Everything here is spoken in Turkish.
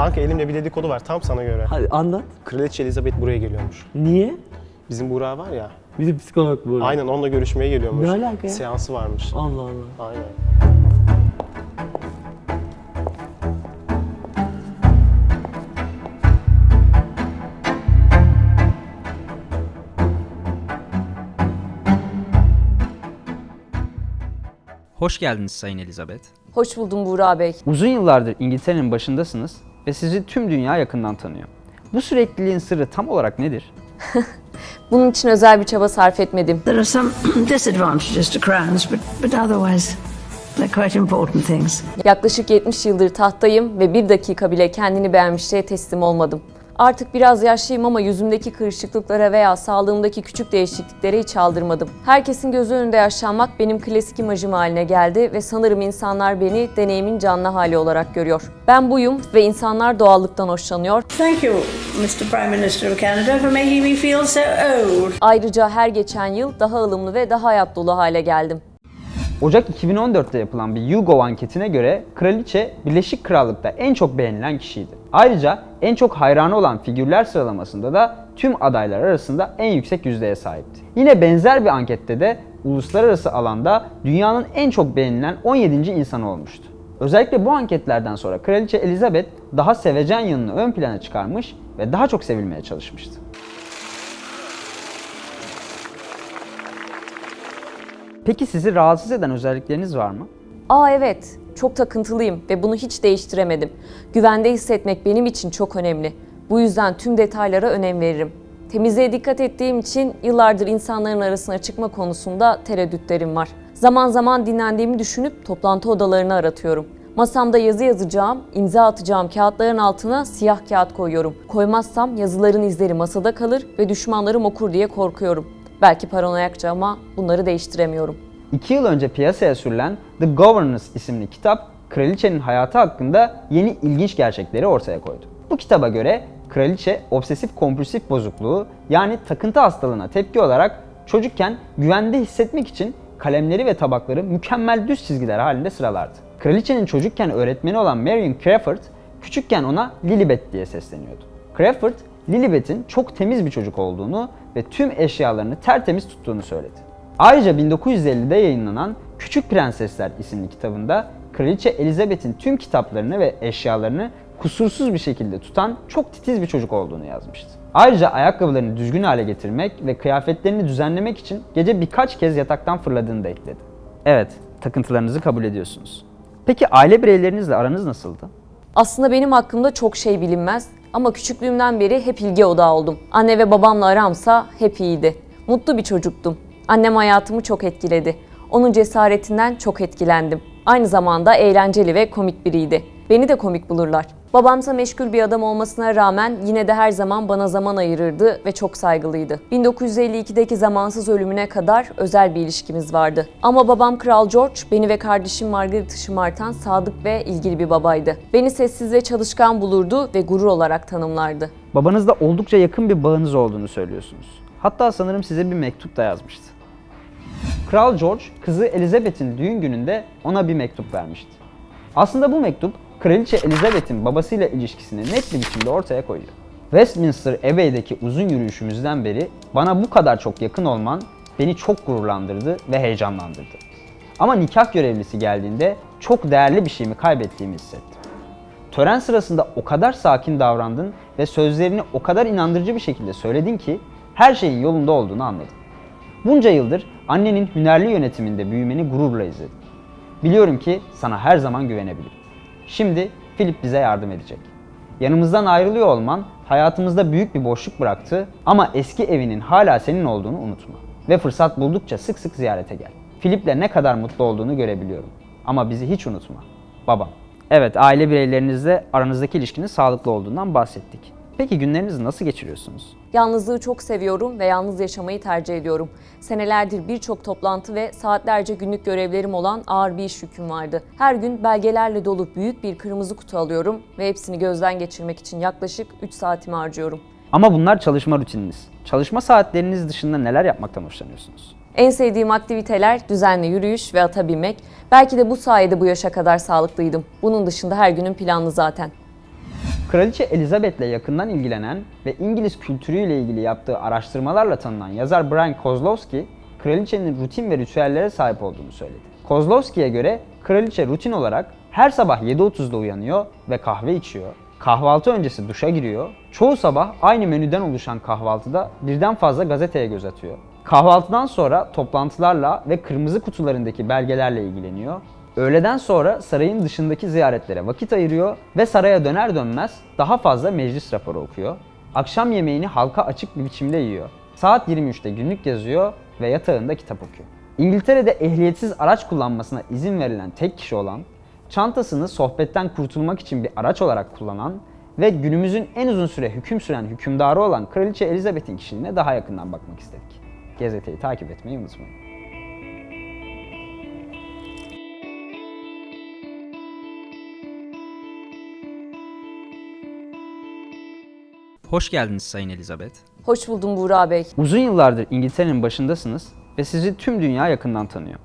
Kanka elimde bir dedikodu var tam sana göre. Hadi anlat. Kraliçe Elizabeth buraya geliyormuş. Niye? Bizim Burak var ya. Bizim psikolog bu. Aynen onunla görüşmeye geliyormuş. Ne alaka ya? Seansı varmış. Allah Allah. Aynen. Hoş geldiniz Sayın Elizabeth. Hoş buldum Buğra Bey. Uzun yıllardır İngiltere'nin başındasınız ve sizi tüm dünya yakından tanıyor. Bu sürekliliğin sırrı tam olarak nedir? Bunun için özel bir çaba sarf etmedim. There are some disadvantages to crowns, but, but otherwise, they're quite important things. Yaklaşık 70 yıldır tahttayım ve bir dakika bile kendini beğenmişliğe teslim olmadım. Artık biraz yaşlıyım ama yüzümdeki kırışıklıklara veya sağlığımdaki küçük değişikliklere hiç aldırmadım. Herkesin gözü önünde yaşlanmak benim klasik imajım haline geldi ve sanırım insanlar beni deneyimin canlı hali olarak görüyor. Ben buyum ve insanlar doğallıktan hoşlanıyor. Thank you, Mr. Prime Minister of Canada, for making me feel so old. Ayrıca her geçen yıl daha ılımlı ve daha hayat dolu hale geldim. Ocak 2014'te yapılan bir YouGov anketine göre kraliçe Birleşik Krallık'ta en çok beğenilen kişiydi. Ayrıca en çok hayranı olan figürler sıralamasında da tüm adaylar arasında en yüksek yüzdeye sahipti. Yine benzer bir ankette de uluslararası alanda dünyanın en çok beğenilen 17. insanı olmuştu. Özellikle bu anketlerden sonra Kraliçe Elizabeth daha sevecen yanını ön plana çıkarmış ve daha çok sevilmeye çalışmıştı. Peki sizi rahatsız eden özellikleriniz var mı? Aa evet, çok takıntılıyım ve bunu hiç değiştiremedim. Güvende hissetmek benim için çok önemli. Bu yüzden tüm detaylara önem veririm. Temizliğe dikkat ettiğim için yıllardır insanların arasına çıkma konusunda tereddütlerim var. Zaman zaman dinlendiğimi düşünüp toplantı odalarını aratıyorum. Masamda yazı yazacağım, imza atacağım kağıtların altına siyah kağıt koyuyorum. Koymazsam yazıların izleri masada kalır ve düşmanlarım okur diye korkuyorum. Belki paranoyakça ama bunları değiştiremiyorum. 2 yıl önce piyasaya sürülen The Governess isimli kitap, kraliçenin hayatı hakkında yeni ilginç gerçekleri ortaya koydu. Bu kitaba göre kraliçe obsesif kompulsif bozukluğu yani takıntı hastalığına tepki olarak çocukken güvende hissetmek için kalemleri ve tabakları mükemmel düz çizgiler halinde sıralardı. Kraliçenin çocukken öğretmeni olan Marion Crawford, küçükken ona Lilibet diye sesleniyordu. Crawford, Lilibet'in çok temiz bir çocuk olduğunu ve tüm eşyalarını tertemiz tuttuğunu söyledi. Ayrıca 1950'de yayınlanan Küçük Prensesler isimli kitabında Kraliçe Elizabeth'in tüm kitaplarını ve eşyalarını kusursuz bir şekilde tutan çok titiz bir çocuk olduğunu yazmıştı. Ayrıca ayakkabılarını düzgün hale getirmek ve kıyafetlerini düzenlemek için gece birkaç kez yataktan fırladığını da ekledi. Evet, takıntılarınızı kabul ediyorsunuz. Peki aile bireylerinizle aranız nasıldı? Aslında benim hakkımda çok şey bilinmez ama küçüklüğümden beri hep ilgi odağı oldum. Anne ve babamla aramsa hep iyiydi. Mutlu bir çocuktum. Annem hayatımı çok etkiledi. Onun cesaretinden çok etkilendim. Aynı zamanda eğlenceli ve komik biriydi. Beni de komik bulurlar. Babamsa meşgul bir adam olmasına rağmen yine de her zaman bana zaman ayırırdı ve çok saygılıydı. 1952'deki zamansız ölümüne kadar özel bir ilişkimiz vardı. Ama babam Kral George beni ve kardeşim Margaret'ı şımartan sadık ve ilgili bir babaydı. Beni sessiz ve çalışkan bulurdu ve gurur olarak tanımlardı. Babanızla oldukça yakın bir bağınız olduğunu söylüyorsunuz. Hatta sanırım size bir mektup da yazmıştı. Kral George, kızı Elizabeth'in düğün gününde ona bir mektup vermişti. Aslında bu mektup, Kraliçe Elizabeth'in babasıyla ilişkisini net bir biçimde ortaya koyuyor. Westminster Abbey'deki uzun yürüyüşümüzden beri bana bu kadar çok yakın olman beni çok gururlandırdı ve heyecanlandırdı. Ama nikah görevlisi geldiğinde çok değerli bir şeyimi kaybettiğimi hissettim. Tören sırasında o kadar sakin davrandın ve sözlerini o kadar inandırıcı bir şekilde söyledin ki her şeyin yolunda olduğunu anladım. Bunca yıldır annenin hünerli yönetiminde büyümeni gururla izledim. Biliyorum ki sana her zaman güvenebilirim. Şimdi Philip bize yardım edecek. Yanımızdan ayrılıyor olman hayatımızda büyük bir boşluk bıraktı ama eski evinin hala senin olduğunu unutma. Ve fırsat buldukça sık sık ziyarete gel. Philip'le ne kadar mutlu olduğunu görebiliyorum. Ama bizi hiç unutma. Babam. Evet, aile bireylerinizle aranızdaki ilişkinin sağlıklı olduğundan bahsettik. Peki günlerinizi nasıl geçiriyorsunuz? Yalnızlığı çok seviyorum ve yalnız yaşamayı tercih ediyorum. Senelerdir birçok toplantı ve saatlerce günlük görevlerim olan ağır bir iş yüküm vardı. Her gün belgelerle dolu büyük bir kırmızı kutu alıyorum ve hepsini gözden geçirmek için yaklaşık 3 saatimi harcıyorum. Ama bunlar çalışma rutininiz. Çalışma saatleriniz dışında neler yapmaktan hoşlanıyorsunuz? En sevdiğim aktiviteler düzenli yürüyüş ve ata binmek. Belki de bu sayede bu yaşa kadar sağlıklıydım. Bunun dışında her günün planlı zaten. Kraliçe Elizabeth'le yakından ilgilenen ve İngiliz kültürüyle ilgili yaptığı araştırmalarla tanınan yazar Brian Kozlowski, kraliçenin rutin ve ritüellere sahip olduğunu söyledi. Kozlowski'ye göre kraliçe rutin olarak her sabah 7.30'da uyanıyor ve kahve içiyor. Kahvaltı öncesi duşa giriyor. Çoğu sabah aynı menüden oluşan kahvaltıda birden fazla gazeteye göz atıyor. Kahvaltıdan sonra toplantılarla ve kırmızı kutularındaki belgelerle ilgileniyor. Öğleden sonra sarayın dışındaki ziyaretlere vakit ayırıyor ve saraya döner dönmez daha fazla meclis raporu okuyor. Akşam yemeğini halka açık bir biçimde yiyor. Saat 23'te günlük yazıyor ve yatağında kitap okuyor. İngiltere'de ehliyetsiz araç kullanmasına izin verilen tek kişi olan, çantasını sohbetten kurtulmak için bir araç olarak kullanan ve günümüzün en uzun süre hüküm süren hükümdarı olan Kraliçe Elizabeth'in kişiliğine daha yakından bakmak istedik. Gazeteyi takip etmeyi unutmayın. Hoş geldiniz Sayın Elizabeth. Hoş buldum Buğra Bey. Uzun yıllardır İngiltere'nin başındasınız ve sizi tüm dünya yakından tanıyor.